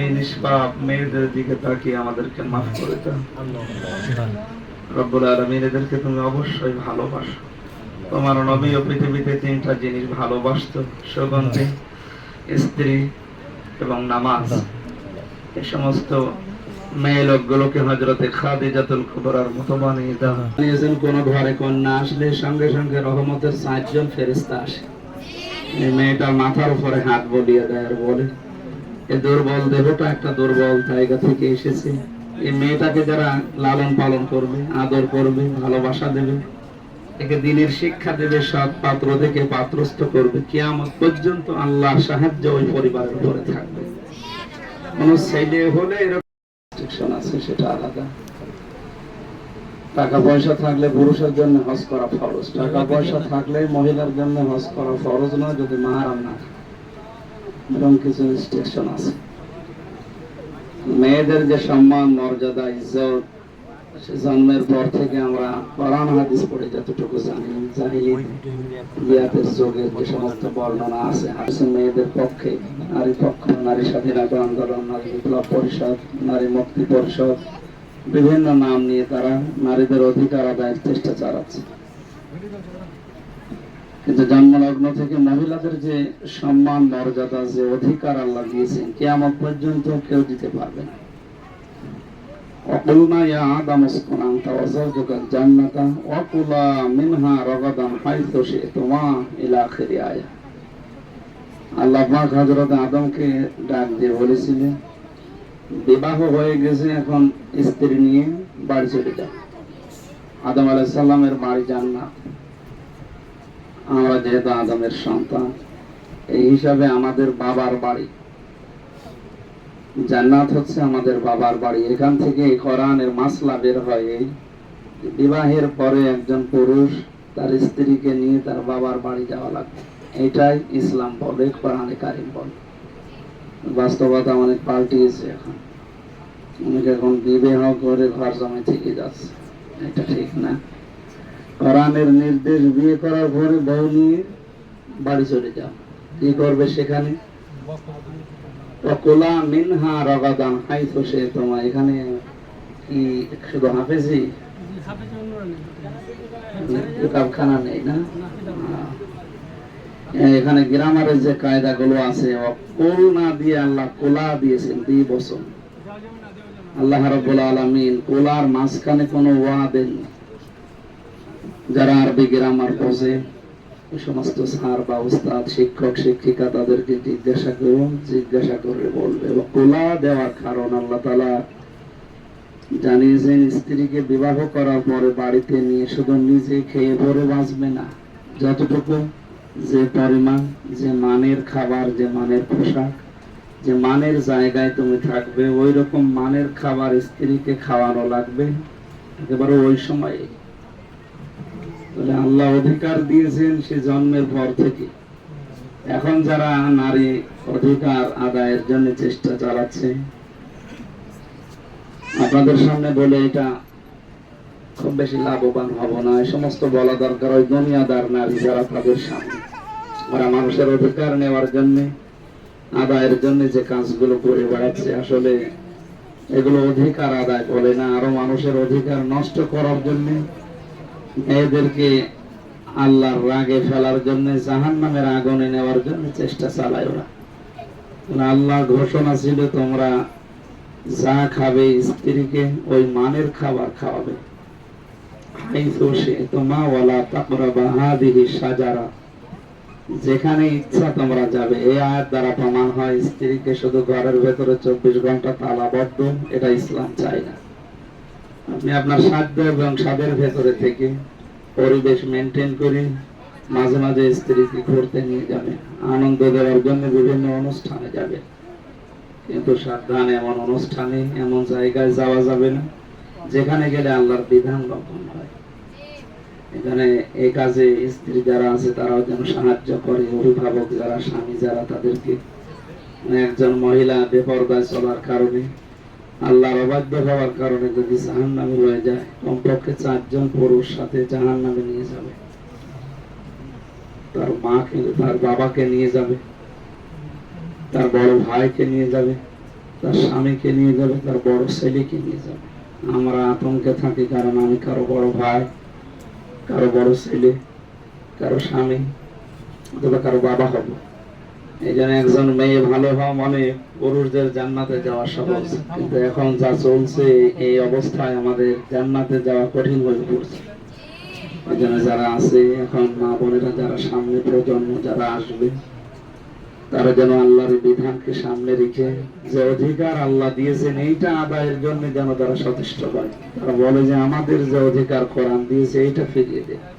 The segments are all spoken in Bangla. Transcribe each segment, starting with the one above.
এই নিষ্পাপ মেয়েদের দিকে তাকিয়ে আমাদেরকে মাফ করে দাও। রব্বুল এদেরকে তুমি অবশ্যই ভালোবাসো। তোমার নবী ও পৃথিবীতে তিনটা জিনিস ভালোবাসত, সুগন্ধি, স্ত্রী এবং নামাজ। এই সমস্ত মেয়ে লোকগুলোকে হজরতে খাদিজাতুল কুবরার মতো বানিয়ে নিয়েছেন কোন ঘরে কন্যা, আসলে সঙ্গে সঙ্গে রহমতের সাতজন ফেরিস্তা আসে। এই মেয়েটার মাথার উপরে হাত বলিয়ে দেয় আর বলে এই দুর্বল দেহটা একটা দুর্বল জায়গা থেকে এসেছে। এই মেয়েটাকে যারা লালন পালন করবে, আদর করবে, ভালোবাসা দেবে, একে দিনের শিক্ষা দেবে, সৎ পাত্র থেকে পাত্রস্থ করবে, কিয়ামত পর্যন্ত আল্লাহ সাহায্য ওই পরিবারের উপরে থাকবে। কোন ছেলে হলে এরকম আছে, সেটা আলাদা। টাকা পয়সা থাকলে পুরুষের জন্য হজ করা ফরজ টাকা পয়সা থাকলে মহিলার জন্য হজ করা ফরজ নয়, যদি মাহারাম না থাকে। এরকম কিছু রেস্ট্রিকশন আছে। মেয়েদের যে সম্মান, মর্যাদা, ইজ্জত, সে জন্মের পর থেকে আমরা কোরআন, হাদিস পড়ে যতটুকু জানি, জাহিলি ইয়াতের যুগের যে সমস্ত বর্ণনা আছে আছে মেয়েদের পক্ষে, নারী পক্ষ, নারী স্বাধীনতা আন্দোলন, নারী বিপ্লব পরিষদ, নারী মুক্তি পরিষদ, বিভিন্ন নাম নিয়ে তারা নারীদের অধিকার আদায়ের চেষ্টা চালাচ্ছে। কিন্তু জন্মলগ্ন থেকে মহিলাদের যে সম্মান, মর্যাদা, যে অধিকার আল্লাহ দিয়েছেন কে আমার পর্যন্ত কেউ দিতে পারবে না। বিবাহ হয়ে গেছে, এখন স্ত্রী নিয়ে বাড়ি চলে যাও। আদম আলাইহিস সালামের বাড়ি জান্নাত আমরা যেহেতু আদমের সন্তান, এই হিসাবে আমাদের বাবার বাড়ি। জান্নাত হচ্ছে আমাদের বাবার বাড়ি। এখান থেকে কোরআনের মাসলা বের হয় এই বিবাহের পরে একজন পুরুষ তার স্ত্রীকে নিয়ে তার বাবার বাড়ি যাওয়া লাগবে। এটাই ইসলাম বলে, কোরআনে কারিম বলে। বাস্তবতা অনেক পাল্টিয়েছে এখন। অনেক এখন বিবাহ করে ঘর জমে থেকে যাচ্ছে। এটা ঠিক না। কোরআনের নির্দেশ বিয়ে করার পরে বউ নিয়ে বাড়ি চলে যাও। কি করবে সেখানে? ওকুলা মিনহা রগাদান। হাইথু সে তোমার এখানে কি শুধু হাফেজি? কিতাবখানা নেই না? এখানে গ্রামারের যে কায়দাগুলো আছে কোল না দিয়ে আল্লাহ কোলা দিয়েছেন দুই বছর। আল্লাহ রাব্বুল আলামিন কোলার মাঝখানে কোনো ওয়া দেননি যারা আরবি গ্রামার বোঝে এই সমস্ত স্যার বা উস্তাদ, শিক্ষক, শিক্ষিকা তাদেরকে জিজ্ঞাসা করুন, জিজ্ঞাসা করে বলবে এবং কোলা দেওয়ার কারণ আল্লাহ তালা জানিয়েছেন, স্ত্রীকে বিবাহ করার পরে বাড়িতে নিয়ে শুধু নিজে খেয়ে পরে বাঁচবে না। যতটুকু যে পরিমাণ, যে মানের খাবার, যে মানের পোশাক, যে মানের জায়গায় তুমি থাকবে ওই রকম মানের খাবার স্ত্রীকে খাওয়ানো লাগবে। একেবারে ওই সময়ে আল্লাহ অধিকার দিয়েছেন সে জন্মের পর থেকে। এখন যারা নারী অধিকার আদায়ের জন্য চেষ্টা চালাচ্ছে, আপনাদের সামনে বলে এটা খুব বেশি লাভবান হব না। এই সমস্ত বলা দরকার ওই দুনিয়াদার নারী যারা তাদের সামনে। ওরা মানুষের অধিকার নেওয়ার জন্য, আদায়ের জন্য যে কাজগুলো করে বেড়াচ্ছে, আসলে এগুলো অধিকার আদায় বলে না। আরও মানুষের অধিকার নষ্ট করার জন্য মেয়েদেরকে আল্লাহর রাগে ফেলার জন্য জাহান নামের আগুনে নেওয়ার জন্য চেষ্টা চালায় ওরা। আল্লাহ ঘোষণা ছিল, তোমরা যা খাবে স্ত্রীকে, ওই মানের খাবার খাওয়াবে। যেখানে ইচ্ছা তোমরা যাবে। এই আয়াত দ্বারা প্রমাণ হয়, স্ত্রীকে শুধু ঘরের ভেতরে চব্বিশ ঘণ্টা তালাবদ্ধ, এটা ইসলাম চায় না। আপনি আপনার সাধ্য এবং স্বাদের ভেতরে থেকে পরিবেশ মেনটেন করে, মাঝে মাঝে স্ত্রীকে ঘুরতে নিয়ে যাবে, আনন্দ দেওয়ার জন্য বিভিন্ন অনুষ্ঠানে যাবে। কিন্তু সাবধান এমন অনুষ্ঠানে, এমন জায়গায় যাওয়া যাবে না, যেখানে গেলে আল্লাহর বিধান লঙ্ঘন হয়। এখানে এই কাজে স্ত্রী যারা আছে, তারাও যেন সাহায্য করে, অভিভাবক যারা, স্বামী যারা, তাদেরকে একজন মহিলা বেপরদায় চলার কারণে আল্লাহর অবাধ্য হওয়ার কারণে যদি জাহান নামে হয়ে যায়, কমপক্ষে চারজন পুরুষ সাথে জাহান নামে নিয়ে যাবে। তার মাকে, তার বাবাকে নিয়ে যাবে। তার বড় ভাইকে নিয়ে যাবে। তার স্বামীকে নিয়ে যাবে। তার বড় ছেলেকে নিয়ে যাবে। আমরা আতঙ্কে থাকি কারণ আমি কারও বড় ভাই, কারও বড় ছেলে, কারও স্বামী, অথবা কারও বাবা হব। এই জন্য একজন মেয়ে ভালো হওয়া মানে পুরুষদের জান্নাতে যাওয়া সহজ। কিন্তু এখন যা চলছে, এই অবস্থায় আমাদের জান্নাতে যাওয়া কঠিন হয়ে পড়ছে। এই জন্য যারা আছে, এখন মা বোনেরা, যারা সামনে প্রজন্ম, যারা আসবে, তারা যেন আল্লাহর বিধানকে সামনে রেখে যে অধিকার আল্লাহ দিয়েছেন, এইটা আদায়ের জন্য যেন তারা সচেষ্ট হয়। তারা বলে যে, আমাদের যে অধিকার কোরআন দিয়েছে, এইটা ফিরিয়ে দেয়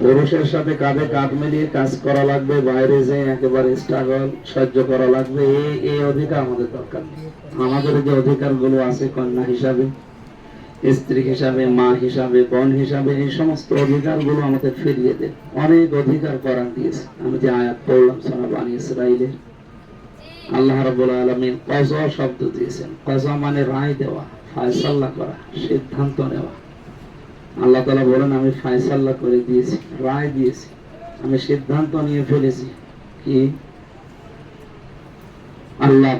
পুরুষের সাথে কাঁধে কাঁধ মিলিয়ে কাজ করা লাগবে, বাইরে যে একেবারে স্ট্রাগল সহ্য করা লাগবে এই এই অধিকার আমাদের দরকার। আমাদের যে অধিকারগুলো আছে, কন্যা হিসাবে, স্ত্রী হিসাবে, মা হিসাবে, বোন হিসাবে, এই সমস্ত অধিকারগুলো আমাদের ফিরিয়ে দেন অনেক অধিকার করান দিয়েছে। আমি যে আয়াত পড়লাম, সোনা বানি ইসরাইলের। আল্লাহ রাব্বুল আলামিন কজা শব্দ দিয়েছেন। কজা মানে রায় দেওয়া, ফয়সাল্লা করা, সিদ্ধান্ত নেওয়া। আল্লাহ তালা বলেন, আমি ফায়সাল্লা করে দিয়েছি, রায় দিয়েছি, আমি সিদ্ধান্ত নিয়ে ফেলেছি কি? আল্লাহ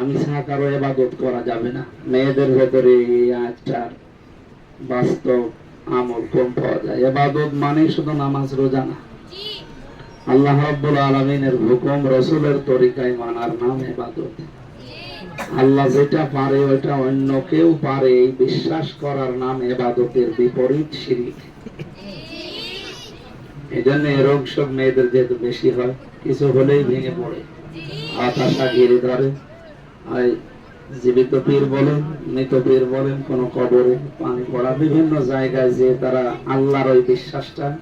আমি ছাড়া কারও ইবাদত করা যাবে না। মেয়েদের ভেতরে বাস্তব আমল কম পাওয়া যায়। ইবাদত মানে শুধু নামাজ, রোজা না। আল্লাহ রাব্বুল আলামিনের হুকুম রসুলের তরিকায় মানার নাম ইবাদত। আল্লাহ যেটা পারে, ওইটা অন্য কেউ পারে। এই বিশ্বাস করার নাম এবাদতের বিপরীত শিরিক। এই জন্য রোগ সব মেয়েদের যেহেতু বেশি হয়, কিছু হলেই ভেঙে পড়ে। হতাশা, ঘিরে ধরে। আর জীবিত পীর বলেন, মৃত পীর বলেন, কোন কবরে পানি পড়া। বিভিন্ন জায়গায় যে তারা আল্লাহর ওই বিশ্বাসটা,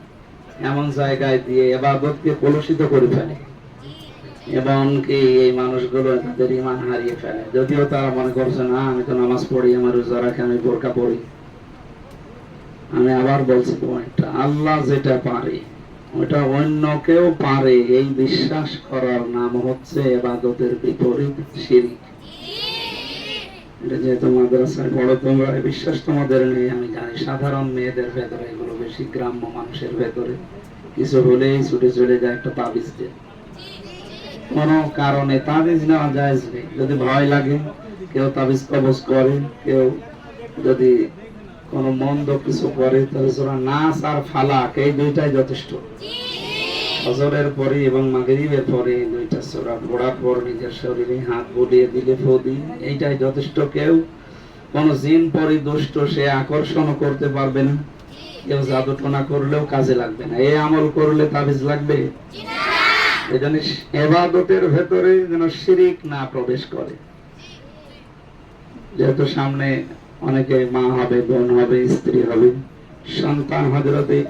এমন জায়গায় দিয়ে এবাদতকে কলুষিত করে ফেলে। এবং কি এই মানুষগুলো তাদের ইমান হারিয়ে ফেলে। যদিও তারা মনে করছে, না, আমি তো নামাজ পড়ি, আমার রোজা রাখি, আমি বোরকা পড়ি আমি আবার বলছি পয়েন্টটা, আল্লাহ যেটা পারে, ওটা অন্য কেউ পারে। এই বিশ্বাস করার নাম হচ্ছে এবাদতের বিপরীত শিরিক। এটা যেহেতু মাদ্রাসায় বড় তোমরা বিশ্বাস তোমাদের নেই, আমি জানি। সাধারণ মেয়েদের ভেতরে এগুলো বেশি, গ্রাম্য মানুষের ভেতরে। কিছু হলেই ছুটে চলে যায় একটা তাবিজ দিয়ে। কোনো কারণে তাবিজ নেওয়া যায় যদি ভয় লাগে, কেউ তাবিজ কবজ করে, কেউ যদি কোনো মন্দ কিছু করে, তাহলে সোরা নাচ আর ফালাক, এই দুইটাই যথেষ্ট। ফজরের পরে এবং মাগরিবের পরে দুইটা সোরা পড়ার পর নিজের শরীরে হাত বুলিয়ে দিলে ফদি এইটাই যথেষ্ট। কেউ কোন জিন পরি দুষ্ট সে আকর্ষণ করতে পারবে না। কেউ জাদু টোনা করলেও কাজে লাগবে না। এই আমল করলে তাবিজ লাগবে? এজন্য এবাদতের ভেতরে যেন শিরিক না প্রবেশ করে। যেহেতু সামনে অনেকে মা হবে, বোন হবে, স্ত্রী হবে, সন্তান হজরতে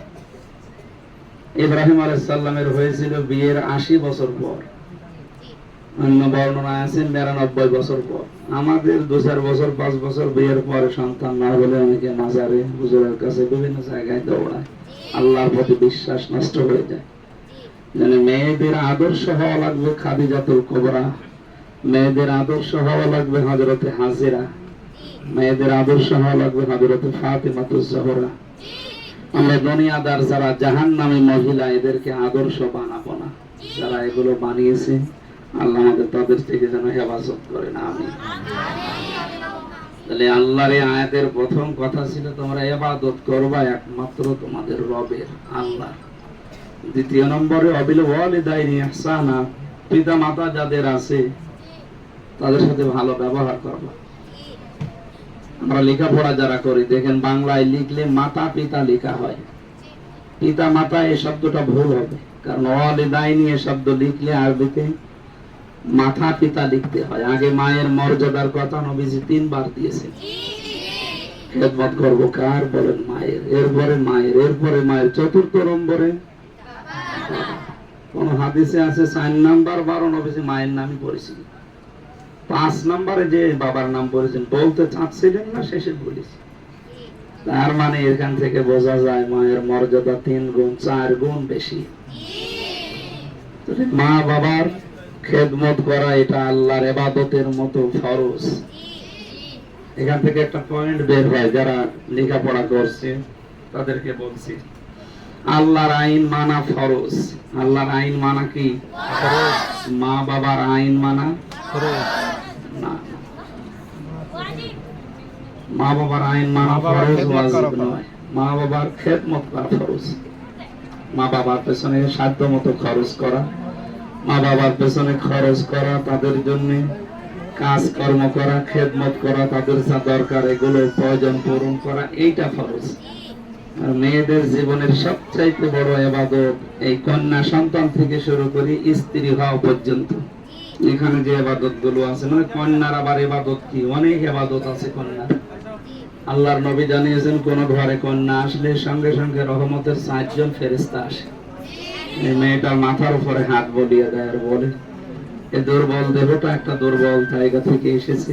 ইব্রাহিম আলাইসাল্লামের হয়েছিল বিয়ের আশি বছর পর। অন্য বর্ণনা আছে নিরানব্বই বছর পর। আমাদের দু চার বছর, পাঁচ বছর বিয়ের পরে সন্তান না হলে অনেকে মাজারে হুজুরের কাছে বিভিন্ন জায়গায় দৌড়ায়। আল্লাহর প্রতি বিশ্বাস নষ্ট হয়ে যায়। মানে মেয়েদের আদর্শ হওয়া লাগবে খাদিজাতুল কোবরা, মেয়েদের আদর্শ হওয়া লাগবে হজরতে হাজিরা, মেয়েদের আদর্শ হওয়া লাগবে হজরতে ফাতেমাতুজ জহরা। আমরা দুনিয়াদার যারা জাহান নামে মহিলা, এদেরকে আদর্শ বানাবো না। যারা এগুলো বানিয়েছে, আল্লাহ আমাদের তাদের থেকে যেন হেফাজত করে না আমি তাহলে আল্লাহর এই আয়াতের প্রথম কথা ছিল, তোমরা এবাদত করবা একমাত্র তোমাদের রবের আল্লাহ। দ্বিতীয় নম্বরে, অবিল পিতা মাতা যাদের আছে, তাদের সাথে ভালো ব্যবহার করবা আমরা লেখাপড়া যারা করি, দেখেন বাংলায় লিখলে মাতা পিতা লেখা হয়। পিতা মাতা এই শব্দটা ভুল হবে, কারণ ওয়ালিদাইনি এ শব্দ লিখলে আরবিতে মাথা পিতা লিখতে হয়। আগে মায়ের মর্যাদার কথা নবীজি তিনবার দিয়েছেন। খেদমত করব কার? বলেন মায়ের। এরপরে মায়ের এরপরে মায়ের। চতুর্থ নম্বরে কোন হাদিসে আছে চার নাম্বার বারো নবীজি মায়ের নামই পড়েছিল পাঁচ নম্বরে যে বাবার নাম বলেছেন, বলতে চাচ্ছিলেন না, শেষে বলেছি। তার মানে এখান থেকে বোঝা যায় মায়ের মর্যাদা তিন গুণ, চার গুণ বেশি। মা বাবার খেদমত করা এটা আল্লাহর এবাদতের মতো ফরজ। এখান থেকে একটা পয়েন্ট বের হয়, যারা লেখাপড়া করছে, তাদেরকে বলছি। আল্লাহর আইন মানা ফরজ। আল্লাহর আইন মানা কি? মা বাবার আইন মানা? ফরজ। না। মা বাবার আইন মানা ফরজ ওয়াজিব নয়। মা বাবার খেদমত করা ফরজ। মা বাবার পেছনে সাধ্য মতো খরচ করা। মা বাবার পেছনে খরচ করা তাদের জন্য। কাজ কর্ম করা খেদমত করা তাদের যা দরকার এগুলো প্রয়োজন পূরণ করা এইটা ফরজ। আর মেয়েদের জীবনের সবচাইতে বড় এবাদত এই কন্যা সন্তান থেকে শুরু করে স্ত্রী হওয়া পর্যন্ত। এখানে যে এবাদতগুলো আছে মানে কন্যার আবার এবাদত কি? অনেক এবাদত আছে কন্যার। আল্লাহর নবী জানিয়েছেন, কোন ঘরে কন্যা আসলে সঙ্গে সঙ্গে রহমতের চারজন ফেরেস্তা আসে। এই মেয়েটার মাথার উপরে হাত বলিয়ে দেয় আর বলে এই দুর্বল দেহটা একটা দুর্বল জায়গা থেকে এসেছে।